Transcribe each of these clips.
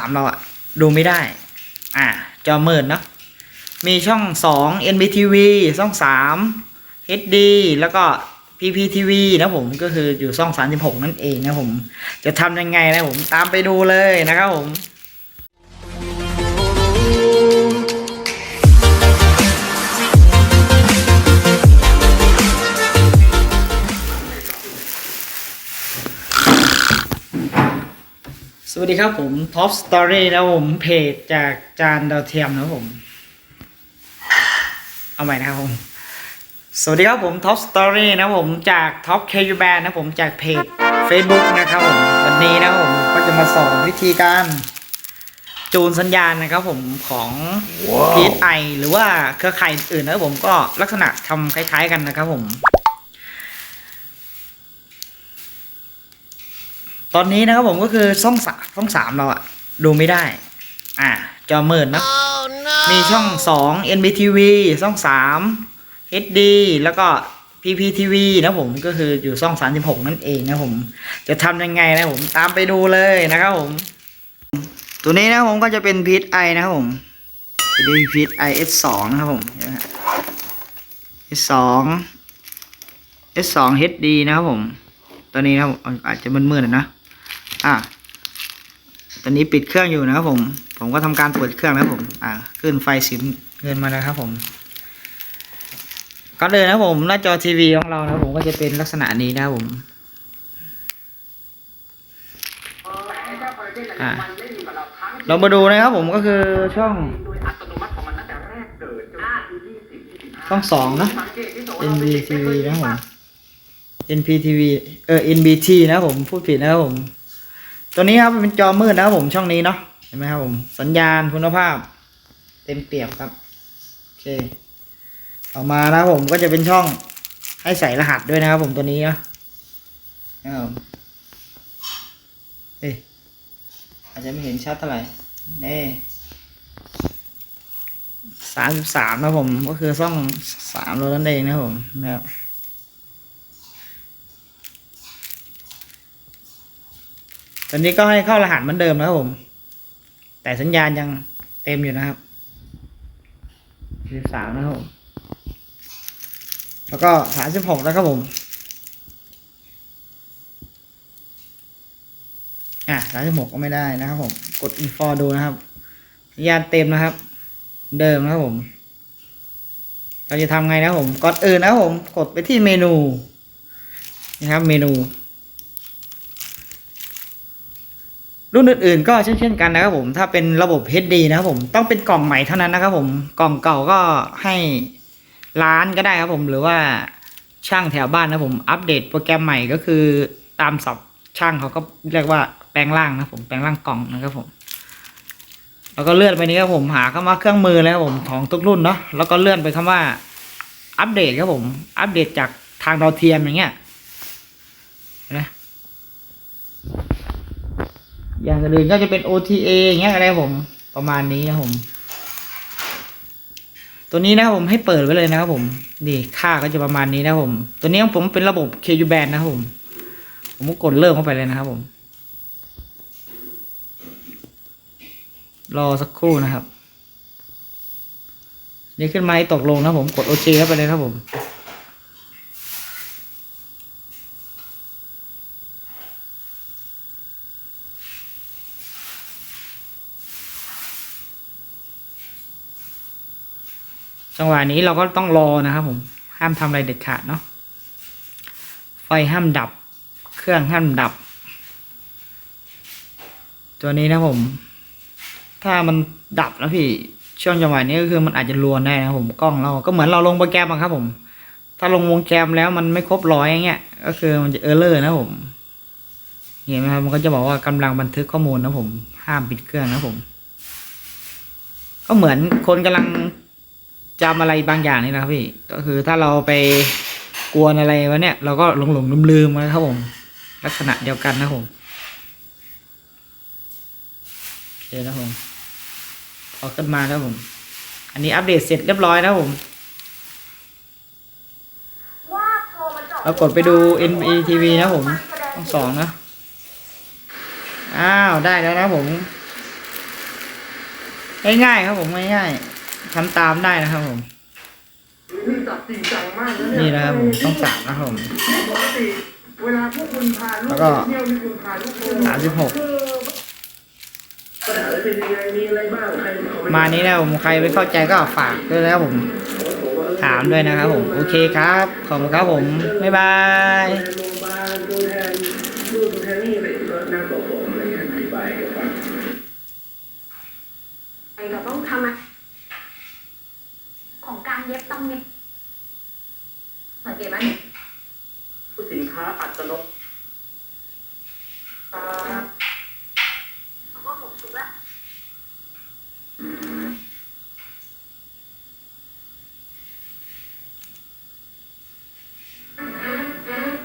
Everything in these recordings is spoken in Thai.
สามเราอะดูไม่ได้ อ่าจอมืดเนาะมีช่องสอง NBTV ช่องสาม HD แล้วก็ PPTV นะผมก็คืออยู่ช่องสามสิบหกนั่นเองนะผม จะทำยังไงนะผมตามไปดูเลยนะครับผม สวัสดีครับผม Top Story นะผมเพจจากจานดาวเทียมนะผม เอาใหม่นะครับผม สวัสดีครับผม Top Story นะผมจาก Top KU Band นะผมจากเพจ Facebook นะครับผม วันนี้นะครับผมก็จะมาสอนวิธีการ จูนสัญญาณนะครับผมของ PSI หรือว่าเครือข่ายอื่นนะครับผมก็ลักษณะทำคล้าย ๆ กันนะครับผม ตอนนี้นะครับผมก็คือช่องสามช่องสามเราอะดูไม่ได้ อ่าจอมืดเนอะมีช่องสอง NBTV ช่องสาม HD แล้วก็ PPTV นะผมก็คืออยู่ช่อง36นั่นเองนะผม จะทำยังไงนะผมตามไปดูเลยนะครับผม ตัวนี้นะผมก็จะเป็น PSI นะครับผมจะเป็น PSI S2 นะครับผม S2 S2 HD นะครับผม ตัวนี้นะครับผมอาจจะมืดๆหน่อยนะ อะตอนนี้ปิดเครื่องอยู่นะครับผม ผมก็ทำการเปิดเครื่องนะผม อ่าขึ้นไฟสีเงินมาแล้วครับผมก็เลยนะผมหน้าจอทีวีของเรานะผมก็จะเป็นลักษณะนี้นะผมอ่าเรามาดูนะครับผมก็คือช่องช่องสองนะ NBTV นะผม NPTV เออ NBT นะผม พูดผิดนะครับผม ตัวนี้ครับเป็นจอมืดนะครับผมช่องนี้เนาะเห็นไหมครับผมสัญญาณคุณภาพ เต็มเปี่ยมครับโอเค ต่อมานะครับผมก็จะเป็นช่องให้ใส่รหัสด้วยนะครับผมตัวนี้เนาะครับเอ้ยอาจจะไม่เห็นชัดเท่าไหร่เน่สามสิบสามนะผม ก็คือช่องสามเรานั่นเองนะผมนะครับ ตอนนี้ก็ให้เข้ารหัสเหมือนเดิมนะครับผม แต่สัญญาณยังเต็มอยู่นะครับสิบสามนะครับผม แล้วก็สามสิบหกนะครับผม อะสามสิบหกก็ไม่ได้นะครับผม กดอินฟอดูนะครับสัญญาณเต็มนะครับ เดิมนะครับผม เราจะทำไงนะครับผม ก่อนอื่นนะครับผม กดไปที่เมนู นะครับ เมนู รุ่นอื่นๆก็เช่นเช่นกันนะครับผมถ้าเป็นระบบ HD นะครับผมต้องเป็นกล่องใหม่เท่านั้นนะครับผมกล่องเก่าก็ให้ร้านก็ได้ครับผมหรือว่าช่างแถวบ้านนะผมอัปเดตโปรแกรมใหม่ก็คือตามสับช่างเขาก็เรียกว่าแปลงร่างนะผมแปลงร่างกล่องนะครับผม แล้วก็เลื่อนไปนี้ครับผมหาเข้ามาเครื่องมือแล้วครับผมของทุกรุ่นเนาะแล้วก็เลื่อนไปคำว่าอัปเดตครับผม อัปเดตจากทางดาวเทียมอย่างเงี้ยนไหม อย่างอื่นก็จะเป็น OTA อย่างเงี้ยอะไรผมประมาณนี้นะผม ตัวนี้นะผมให้เปิดไว้เลยนะครับผมนี่ค่าก็จะประมาณนี้นะผม ตัวนี้ของผมเป็นระบบ KU band นะครับผม ผมก็กดเริ่มเข้าไปเลยนะครับผม รอสักครู่นะครับ นี่ขึ้นมาให้ตกลงนะผมกด OK เข้าไปเลยครับผม จังหวะนี้เราก็ต้องรอนะครับผมห้ามทำอะไรเด็ดขาดเนาะไฟห้ามดับ เครื่องห้ามดับ ตัวนี้นะผม ถ้ามันดับนะพี่ช่วงจังหวะนี้ก็คือมันอาจจะรวนได้นะผมกล้องเราก็เหมือนเราลงโปรแกรมครับผม ถ้าลงวงแกมแล้วมันไม่ครบร้อยอย่างเงี้ยก็คือมันจะเออร์เลอร์นะผมเห็นไหมครับมันก็จะบอกว่ากำลังบันทึกข้อมูลนะผม ห้ามปิดเครื่องนะผม ก็เหมือนคนกำลัง จำอะไรบางอย่างนี่นะครับพี่ ก็คือถ้าเราไปกวนอะไรวะเนี่ย เราก็หลงหลงลืมลืมนะครับผม ลักษณะเดียวกันนะผมโอเคนะครับผมพอขึ้นมาแล้วผม อันนี้อัปเดตเสร็จเรียบร้อยแล้วผมเรากดไปดู NBTV นะผมต้องสองนะ อ้าว ได้แล้วนะผม ง่ายๆครับผม ง่ายๆ ทำตามได้นะครับผม นี่จับจริงจังมากนะนี่เนี่ยนะครับผมต้องสามนะครับผมปกติเวลาพวกคุณพาลูกแล้วก็ไปเที่ยวนี่คุณพาลูกไปสามสิบหกปัญหาเป็นยังไงมีอะไรบ้างใครเอไปมานี้นะผมใครไม่เข้าใจก็ฝากด้วยนะครับผม ถามด้วยนะครับผม โอเคครับ ขอบคุณครับผม บ๊ายบาย โรงพยาบาลตัวแทนนู่นตัวแทนนี่อะไรก็นั่งต่อผมอะไรเงี้ยอธิบายให้ฟังเราต้องทำอะของการ เย็บต้องเย็บสังเกตไหมผู้สินค้าอัตโนมัติเขาก็หกสิบแล้ว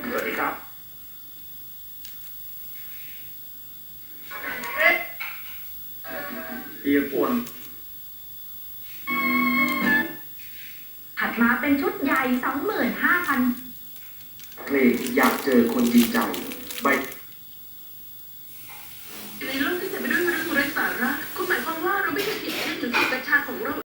สวัสดีครับเฮียป่วน ดมาเป็นชุดใหญ่สองหมื่นห้าพันเพลงอยากเจอคนจริงใจ ใบในโลกที่เต็มไปด้วยมนุษย์ไร้สารคุณหมายความว่าเราไม่เคยผิดเองถึงจุดกระชากของโลก